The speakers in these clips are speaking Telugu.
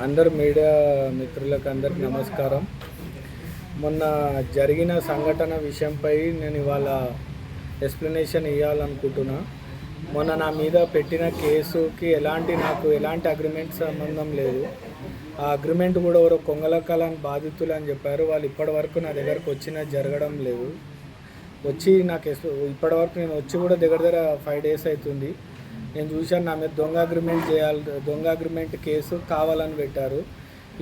అందరు మీడియా మిత్రులకు అందరికి నమస్కారం. మొన్న జరిగిన సంఘటన విషయంపై నేను ఇవాళ ఎక్స్ప్లెనేషన్ ఇవ్వాలనుకుంటున్నా మొన్న నా మీద పెట్టిన కేసుకి ఎలాంటి నాకు ఎలాంటి అగ్రిమెంట్ సంబంధం లేదు. ఆ అగ్రిమెంట్ కూడా ఎవరో కొంగలకాలని బాధితులు అని చెప్పారు. వాళ్ళు ఇప్పటివరకు నా దగ్గరకు వచ్చిన జరగడం లేదు. వచ్చి నాకు ఎస్- నేను వచ్చి కూడా దగ్గర దగ్గర ఫైవ్ డేస్ అవుతుంది. నేను చూశాను నా మీద దొంగ అగ్రిమెంట్ చేయాలి దొంగ అగ్రిమెంట్ కేసు కావాలని పెట్టారు.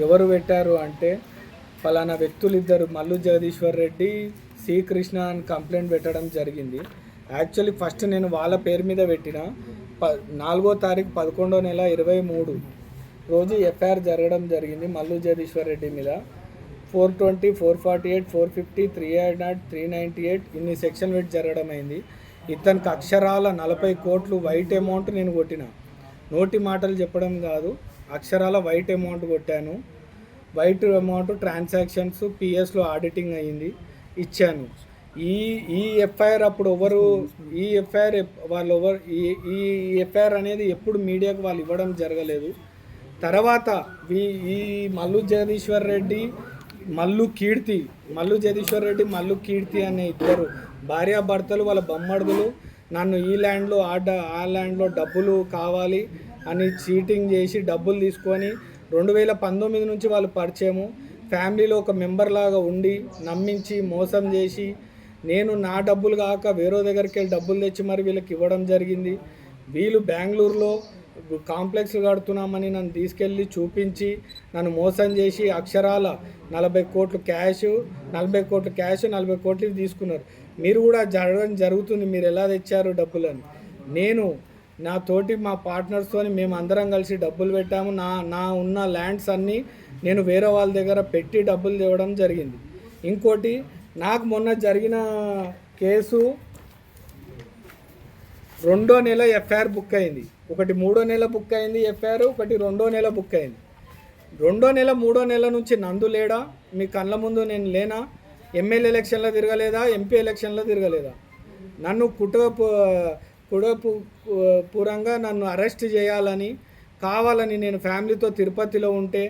ఎవరు పెట్టారు అంటే ఫలానా వ్యక్తులు ఇద్దరు మల్లు జగదీశ్వర్ రెడ్డి సి కృష్ణ అని కంప్లైంట్ పెట్టడం జరిగింది. యాక్చువల్లీ ఫస్ట్ నేను వాళ్ళ పేరు మీద పెట్టిన ప నాలుగో తారీఖు పదకొండో నెల ఇరవై మూడు రోజు ఎఫ్ఐఆర్ జరగడం జరిగింది మల్లు జగదీశ్వర్ రెడ్డి మీద. Four twenty four forty eight four fifty three eight not three ninety eight ఇన్ని సెక్షన్ పెట్టి జరగడం అయింది. ఇతనికి అక్షరాల నలభై కోట్లు వైట్ అమౌంట్ నేను కొట్టిన. నోటి మాటలు చెప్పడం కాదు అక్షరాల వైట్ అమౌంట్ కొట్టాను. వైట్ అమౌంట్ ట్రాన్సాక్షన్స్ పిఎస్లో ఆడిటింగ్ అయ్యింది ఇచ్చాను. ఈ ఈ ఎఫ్ఐఆర్ అప్పుడు ఎవరు ఈ ఎఫ్ఐఆర్ వాళ్ళు ఎవరు ఈ ఈ ఎఫ్ఐఆర్ అనేది ఎప్పుడు మీడియాకు వాళ్ళు ఇవ్వడం జరగలేదు. తర్వాత ఈ ఈ మల్లు జగదీశ్వర్ రెడ్డి మల్లు కీర్తి మల్లు జగదీశ్వర్ రెడ్డి మల్లు కీర్తి అనే ఇద్దరు భార్యాభర్తలు వాళ్ళ బొమ్మడుగులు నన్ను ఈ ల్యాండ్లో ఆ డ ఆ ల్యాండ్లో డబ్బులు కావాలి అని చీటింగ్ చేసి డబ్బులు తీసుకొని రెండు వేల పంతొమ్మిది నుంచి వాళ్ళు పరిచయము. ఫ్యామిలీలో ఒక మెంబర్ లాగా ఉండి నమ్మించి మోసం చేసి నేను నా డబ్బులు కాక వేరే దగ్గరికి వెళ్ళి డబ్బులు తెచ్చి మరి వీళ్ళకి ఇవ్వడం జరిగింది. వీళ్ళు బెంగళూరులో కాంప్లెక్స్ కడుతున్నామని నన్ను తీసుకెళ్ళి చూపించి నన్ను మోసం చేసి అక్షరాల నలభై కోట్లు క్యాష్ నలభై కోట్లు క్యాష్ నలభై కోట్లు తీసుకున్నారు. మీరు కూడా జరగడం జరుగుతుంది మీరు ఎలా తెచ్చారు డబ్బులని? నేను నా తోటి మా పార్ట్నర్స్తోని మేము అందరం కలిసి డబ్బులు పెట్టాము. నా నా ఉన్న ల్యాండ్స్ అన్నీ నేను వేరే వాళ్ళ దగ్గర పెట్టి డబ్బులు తేవడం జరిగింది. ఇంకోటి నాకు మొన్న జరిగిన కేసు రెండో నెల ఎఫ్ఐఆర్ బుక్ అయింది. ఒకటి మూడో నెల బుక్ అయింది ఎఫ్ఐఆర్ ఒకటి రెండో నెల బుక్ అయింది. రెండో నెల మూడో నెల నుంచి నందు లేడా? మీ కళ్ళ ముందు నేను లేనా? ఎమ్మెల్యే ఎలక్షన్లో తిరగలేదా? ఎంపీ ఎలక్షన్లో తిరగలేదా? నన్ను కుటుంబ కుటుంబ పూరంగా నన్ను అరెస్ట్ చేయాలని కావాలని నేను ఫ్యామిలీతో తిరుపతిలో ఉంటే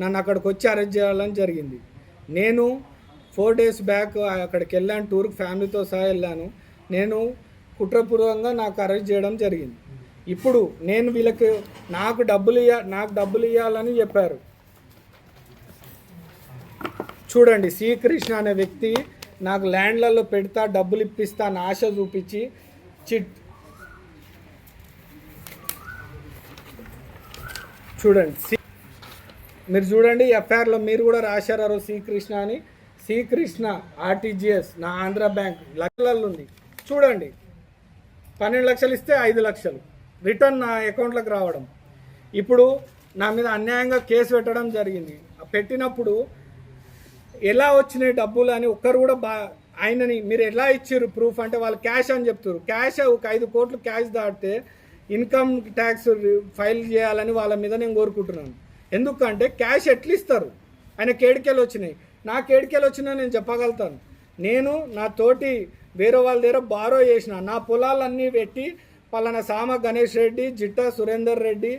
నన్ను అక్కడికి వచ్చి అరెస్ట్ చేయాలని జరిగింది. నేను ఫోర్ డేస్ బ్యాక్ అక్కడికి వెళ్ళాను టూర్కి ఫ్యామిలీతో సహా వెళ్ళాను. నేను కుట్రపూర్వకంగా నాకు అరెస్ట్ చేయడం జరిగింది. ఇప్పుడు నేను వీళ్ళకి నాకు డబ్బులు ఇయ్య నాకు డబ్బులు ఇవ్వాలని చెప్పారు. చూడండి శ్రీకృష్ణ అనే వ్యక్తి నాకు ల్యాండ్లలో పెడతా డబ్బులు ఇప్పిస్తా అని ఆశ చూపించి చిట్ చూడండి సి మీరు చూడండి ఎఫ్ఐఆర్లో మీరు కూడా రాశారు శ్రీకృష్ణ అని. శ్రీకృష్ణ ఆర్టీజీఎస్ నా ఆంధ్ర బ్యాంక్ లక్షలలో ఉంది. చూడండి పన్నెండు లక్షలు ఇస్తే ఐదు లక్షలు. రిటర్న్ నా అకౌంట్లోకి రావడం. ఇప్పుడు నా మీద అన్యాయంగా కేసు పెట్టడం జరిగింది. పెట్టినప్పుడు ఎలా వచ్చినాయి డబ్బులు అని ఒక్కరు కూడా బా ఆయనని మీరు ఎలా ఇచ్చారు ప్రూఫ్ అంటే వాళ్ళు క్యాష్ అని చెప్తారు క్యాష్ ఒక ఐదు కోట్లు క్యాష్ దాటితే ఇన్కమ్ ట్యాక్స్ ఫైల్ చేయాలని వాళ్ళ మీద నేను కోరుకుంటున్నాను. ఎందుకంటే క్యాష్ ఎట్లా ఇస్తారు? ఆయన కేడికెళ్ళి వచ్చినాయి. నా కేడికెళ్ళి వచ్చినా నేను చెప్పగలుగుతాను. నేను నా తోటి వేరే వాళ్ళ దగ్గర బారో చేసిన నా పొలాలన్నీ పెట్టి పలానా సామ గణేష్ రెడ్డి జిట్టా సురేందర్ రెడ్డి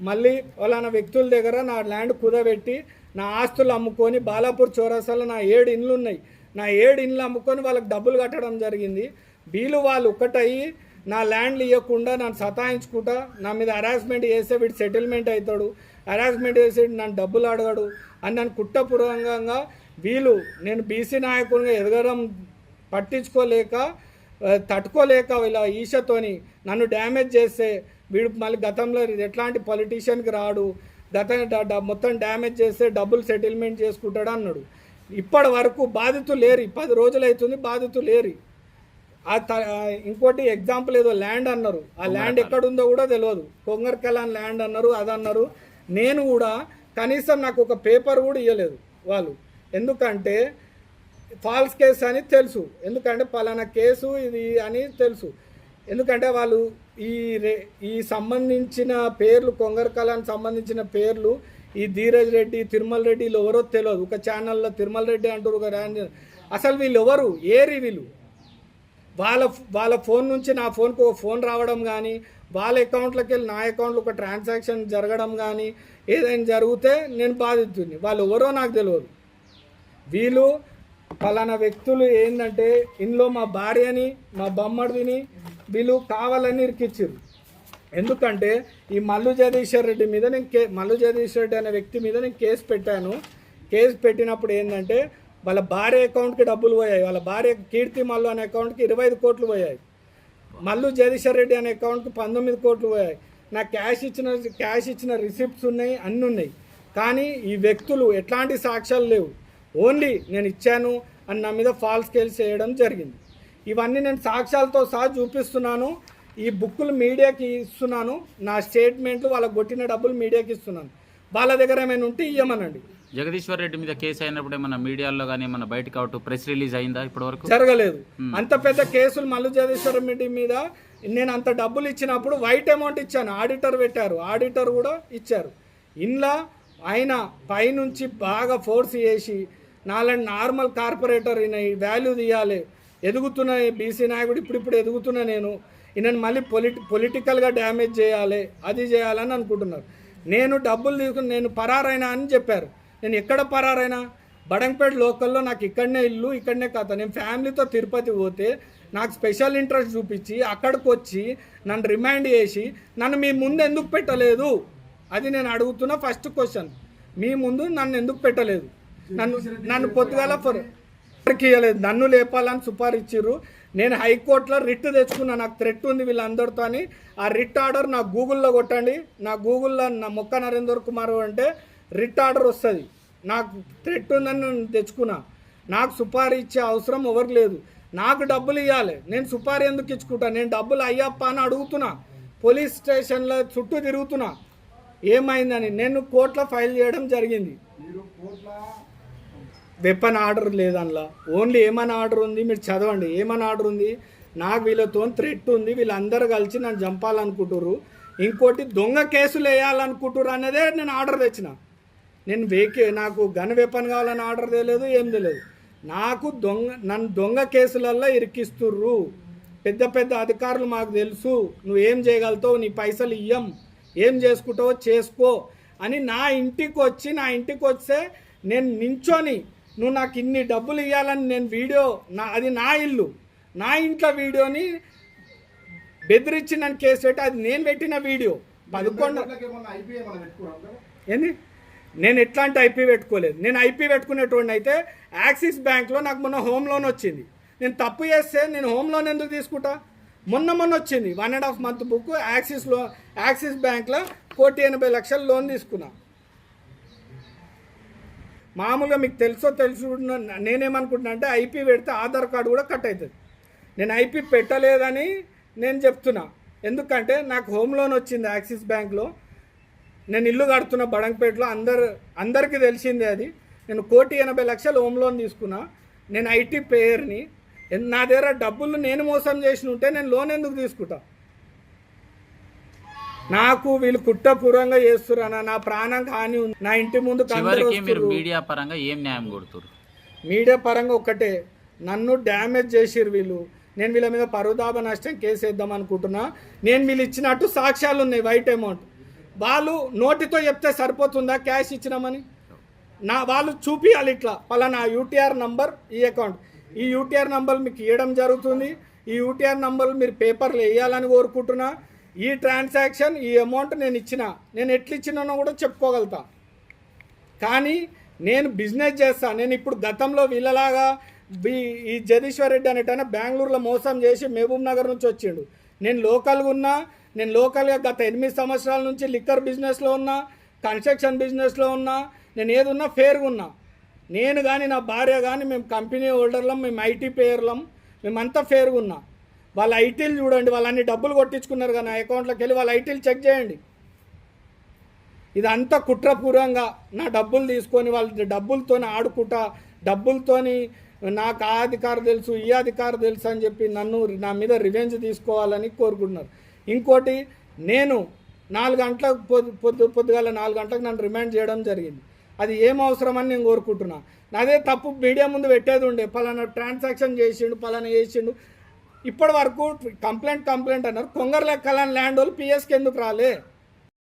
మళ్ళీ పలానా వ్యక్తుల దగ్గర నా ల్యాండ్ కుదబెట్టి నా ఆస్తులు అమ్ముకొని బాలాపూర్ చౌరస్తాలో నా ఏడు ఇండ్లు ఉన్నాయి. నా ఏడు ఇండ్లు అమ్ముకొని వాళ్ళకి డబ్బులు కట్టడం జరిగింది. వీళ్ళు వాళ్ళు ఒక్కటయ్యి నా ల్యాండ్లు ఇవ్వకుండా నన్ను సతాయించుకుంటా నా మీద హరాస్మెంట్ చేస్తే వీడు సెటిల్మెంట్ అవుతాడు. హరాస్మెంట్ చేసి నన్ను డబ్బులు అడగడు. అని నన్ను కుట్రపూర్వకంగా వీళ్ళు నేను బీసీ నాయకునిగా ఎదగడం పట్టించుకోలేక తట్టుకోలేక ఇలా ఈషతోని నన్ను డ్యామేజ్ చేస్తే వీడు మళ్ళీ గతంలో ఎట్లాంటి పొలిటీషియన్కి రాడు గత మొత్తం డ్యామేజ్ చేస్తే డబ్బులు సెటిల్మెంట్ చేసుకుంటాడు అన్నాడు. ఇప్పటి వరకు బాధితులు లేరు పది రోజులు అవుతుంది బాధితులు లేరు. ఆ ఇంకోటి ఎగ్జాంపుల్ ఏదో ల్యాండ్ అన్నారు. ఆ ల్యాండ్ ఎక్కడుందో కూడా తెలియదు. కొంగర్కలాన్ ల్యాండ్ అన్నారు అది అన్నారు. నేను కూడా కనీసం నాకు ఒక పేపర్ కూడా ఇవ్వలేదు వాళ్ళు. ఎందుకంటే ఫాల్స్ కేసు అని తెలుసు. ఎందుకంటే పలానా కేసు ఇది అని తెలుసు. ఎందుకంటే వాళ్ళు ఈ రే ఈ సంబంధించిన పేర్లు కొంగరకాలానికి సంబంధించిన పేర్లు ఈ ధీరజ్ రెడ్డి తిరుమల రెడ్డి వీళ్ళు ఎవరో తెలియదు. ఒక ఛానల్లో తిరుమల రెడ్డి అంటారు ఒక రా- అసలు వీళ్ళు ఎవరు? ఏరి వీళ్ళు. వాళ్ళ వాళ్ళ ఫోన్ నుంచి నా ఫోన్కు ఒక ఫోన్ రావడం కానీ వాళ్ళ అకౌంట్లోకి వెళ్ళి నా అకౌంట్లో ఒక ట్రాన్సాక్షన్ జరగడం కానీ ఏదైనా జరిగితే నేను బాధితుంది వాళ్ళు ఎవరో నాకు తెలియదు. వీళ్ళు పలానా వ్యక్తులు ఏంటంటే ఇంట్లో మా భార్యని మా బొమ్మడిని వీళ్ళు కావాలని ఇరికిచ్చారు. ఎందుకంటే ఈ మల్లు జగదీశ్వర్ రెడ్డి మీద నేను కే మల్లు జగదీశ్వర్ రెడ్డి అనే వ్యక్తి మీద నేను కేసు పెట్టాను. కేసు పెట్టినప్పుడు ఏంటంటే వాళ్ళ భార్య అకౌంట్కి డబ్బులు పోయాయి. వాళ్ళ భార్య కీర్తి మల్లు అనే అకౌంట్కి ఇరవై ఐదు కోట్లు పోయాయి. మల్లు జగదీశ్వర్ రెడ్డి అనే అకౌంట్కి పంతొమ్మిది కోట్లు పోయాయి. నా క్యాష్ ఇచ్చిన క్యాష్ ఇచ్చిన రిసిప్ట్స్ ఉన్నాయి అన్నీ ఉన్నాయి. కానీ ఈ వ్యక్తులు ఎట్లాంటి సాక్ష్యాలు లేవు. ఓన్లీ నేను ఇచ్చాను అని నా మీద ఫాల్స్ కేసు చేయడం జరిగింది. ఇవన్నీ నేను సాక్ష్యాలతో సహా చూపిస్తున్నాను. ఈ బుక్కులు మీడియాకి ఇస్తున్నాను. నా స్టేట్మెంట్లు వాళ్ళకి కొట్టిన డబ్బులు మీడియాకి ఇస్తున్నాను. వాళ్ళ దగ్గర ఏమైనా ఉంటే ఇవ్వమనండి జగదీశ్వర్ రెడ్డి మీద కేసు అయినప్పుడు ఏమన్నా మీడియాలో కానీ ఏమన్నా బయటకు అవుట్ ప్రెస్ రిలీజ్ అయిందా ఇప్పటి వరకు జరగలేదు అంత పెద్ద కేసులు మల్లు జగదీశ్వర రెడ్డి మీద నేను అంత డబ్బులు ఇచ్చినప్పుడు వైట్ అమౌంట్ ఇచ్చాను. ఆడిటర్ పెట్టారు. ఆడిటర్ కూడా ఇచ్చారు. ఇంట్లో ఆయన పైనుంచి బాగా ఫోర్స్ చేసి నాలాంటి నార్మల్ కార్పొరేటర్ ఈయన వాల్యూ తీయాలి. ఎదుగుతున్న బీసీ నాయకుడు ఇప్పుడు ఇప్పుడు ఎదుగుతున్నా నేను. ఈయనను మళ్ళీ పొలిటి పొలిటికల్గా డ్యామేజ్ చేయాలి అది చేయాలని అనుకుంటున్నారు. నేను డబ్బులు తీసుకుని నేను పరారైనా అని చెప్పారు. నేను ఎక్కడ పరారైనా? బడంపేట లోకల్లో నాకు ఇక్కడనే ఇల్లు ఇక్కడనే కథ నేను ఫ్యామిలీతో తిరుపతి పోతే నాకు స్పెషల్ ఇంట్రెస్ట్ చూపించి అక్కడికి వచ్చి నన్ను రిమైండ్ చేసి నన్ను మీ ముందు ఎందుకు పెట్టలేదు? అది నేను అడుగుతున్న ఫస్ట్ క్వశ్చన్ మీ ముందు నన్ను ఎందుకు పెట్టలేదు? నన్ను నన్ను పొద్దుగాల ఫర్ ఇవ్వలేదు నన్ను లేపాలని సుపారిచ్చిర్రు. నేను హైకోర్టులో రిట్ తెచ్చుకున్నా. నాకు థ్రెట్ ఉంది వీళ్ళందరితో అని. ఆ రిట్ ఆర్డర్ నా గూగుల్లో కొట్టండి. నా గూగుల్లో నా మొక్క నరేందర్ కుమార్ అంటే రిట్ ఆర్డర్ వస్తుంది. నాకు థ్రెట్ ఉందని నేను తెచ్చుకున్నా. నాకు సుపారీ ఇచ్చే అవసరం ఎవరు లేదు. నాకు డబ్బులు ఇవ్వాలి నేను సుపారీ ఎందుకు ఇచ్చుకుంటా? నేను డబ్బులు అయ్యప్ప అని అడుగుతున్నా. పోలీస్ స్టేషన్లో చుట్టూ తిరుగుతున్నా. ఏమైందని? నేను కోర్టులో ఫైల్ చేయడం జరిగింది. వెపన్ ఆర్డర్ లేదు అందులో ఓన్లీ ఏమైనా ఆర్డర్ ఉంది? మీరు చదవండి. ఏమైనా ఆర్డర్ ఉంది? నాకు వీళ్ళతో థ్రెట్ ఉంది. వీళ్ళందరూ కలిసి నన్ను చంపాలనుకుంటుర్రు. ఇంకోటి దొంగ కేసులు వేయాలనుకుంటుర్రు అనేదే నేను ఆర్డర్ తెచ్చిన. నేను వేకే నాకు గన్ వెపన్ కావాలని ఆర్డర్ తెలియదు ఏం తెలియదు నాకు దొంగ నన్ను దొంగ కేసులల్లో ఇరికిస్తుర్రు. పెద్ద పెద్ద అధికారులు మాకు తెలుసు. నువ్వు ఏం చేయగలుగుతావు? నీ పైసలు ఇయ్యం. ఏం చేసుకుంటావో చేసుకో అని నా ఇంటికి వచ్చి నా ఇంటికి వస్తే నేను నించొని నువ్వు నాకు ఇన్ని డబ్బులు ఇవ్వాలని నేను వీడియో నా అది నా ఇల్లు. నా ఇంట్లో వీడియోని బెదిరించి నన్ను కేసు పెట్టి అది నేను పెట్టిన వీడియో. పదకొండు ఏంది? నేను ఎట్లాంటి ఐపీ పెట్టుకోలేదు. నేను ఐపీ పెట్టుకునేటువంటి అయితే యాక్సిస్ బ్యాంక్లో నాకు మొన్న హోమ్ లోన్ వచ్చింది. నేను తప్పు చేస్తే నేను హోమ్ లోన్ ఎందుకు తీసుకుంటా? మొన్న మొన్న వచ్చింది. One and half month book యాక్సిస్లో Axis బ్యాంక్లో కోటి ఎనభై లక్షల లోన్ తీసుకున్నా. మామూలుగా మీకు తెలుసో తెలుసు నేనేమనుకుంటున్నా అంటే ఐపీ పెడితే ఆధార్ కార్డు కూడా కట్ అవుతుంది. నేను ఐపీ పెట్టలేదని నేను చెప్తున్నా. ఎందుకంటే నాకు హోమ్ లోన్ వచ్చింది యాక్సిస్ బ్యాంక్లో. నేను ఇల్లు కడుతున్న బడంగపేటలో అందరు అందరికీ తెలిసిందే అది. నేను కోటి ఎనభై లక్షలు హోమ్ లోన్ తీసుకున్నా. నేను ఐటీ పేయర్ని నా దగ్గర డబ్బులు నేను మోసం చేసి ఉంటే నేను లోన్ ఎందుకు తీసుకుంటా? నాకు వీళ్ళు కుట్రపూర్వంగా చేస్తున్నా నా ప్రాణం హాని ఉంది. నా ఇంటి ముందు మీరు మీడియా పరంగా ఏం న్యాయం కొడుతురు మీడియా పరంగా ఒక్కటే నన్ను డ్యామేజ్ చేసిర్రు వీళ్ళు. నేను వీళ్ళ మీద పరుదాభ నష్టం కేసు వేద్దాం అనుకుంటున్నా. నేను వీళ్ళు ఇచ్చినట్టు సాక్ష్యాలు ఉన్నాయి వైట్ అమౌంట్. వాళ్ళు నోటితో చెప్తే సరిపోతుందా క్యాష్ ఇచ్చినామని? నా వాళ్ళు చూపియాలి ఇట్లా. పలానా యూటీఆర్ నంబర్ ఈ అకౌంట్. ఈ యూటీఆర్ నంబర్ మీకు ఇవ్వడం జరుగుతుంది. ఈ యూటీఆర్ నంబర్ మీరు పేపర్లు వేయాలని కోరుకుంటున్నా. ఈ ట్రాన్సాక్షన్ ఈ అమౌంట్ నేను ఇచ్చిన నేను ఎట్లా ఇచ్చినానో కూడా చెప్పుకోగలుగుతా. కానీ నేను బిజినెస్ చేస్తా. నేను ఇప్పుడు గతంలో వీళ్ళలాగా బి- ఈ జగదీశ్వర్ రెడ్డి అనేటైనా బెంగళూరులో మోసం చేసి మహబూబ్ నగర్ నుంచి వచ్చిండు. నేను లోకల్గా ఉన్నా నేను లోకల్గా గత ఎనిమిది సంవత్సరాల నుంచి లిక్కర్ బిజినెస్లో ఉన్నా కన్స్ట్రక్షన్ బిజినెస్లో ఉన్నా నేను ఏది ఉన్నా ఫేర్గా ఉన్నా. నేను కానీ నా భార్య కానీ మేము కంపెనీ హోల్డర్లం మేము ఐటీ పేర్లం మేమంతా ఫేర్గా ఉన్నా. వాళ్ళ ఐటీలు చూడండి వాళ్ళన్ని డబ్బులు కొట్టించుకున్నారు కదా నా అకౌంట్లోకి వెళ్ళి వాళ్ళ ఐటీలు చెక్ చేయండి. ఇదంతా కుట్రపూర్వంగా నా డబ్బులు తీసుకొని వాళ్ళ డబ్బులతో ఆడుకుంటా డబ్బులతోని నాకు ఆ అధికారం తెలుసు ఈ అధికారం తెలుసు అని చెప్పి నన్ను నా మీద రివెంజ్ తీసుకోవాలని కోరుకుంటున్నారు. ఇంకోటి నేను నాలుగు గంటలకు పొద్దు పొద్దు పొద్దుగాల నాలుగు గంటలకు నన్ను రిమాండ్ చేయడం జరిగింది. అది ఏం అవసరమని నేను కోరుకుంటున్నా. అదే తప్పు మీడియా ముందు పెట్టేది ఉండే పలానా ట్రాన్సాక్షన్ చేసిండు పలానా చేసిండు ఇప్పటి వరకు కంప్లైంట్ కంప్లైంట్ అన్నారు. కొంగర్ లెక్కలని ల్యాండ్ వాళ్ళు పిఎస్కి ఎందుకు రాలే?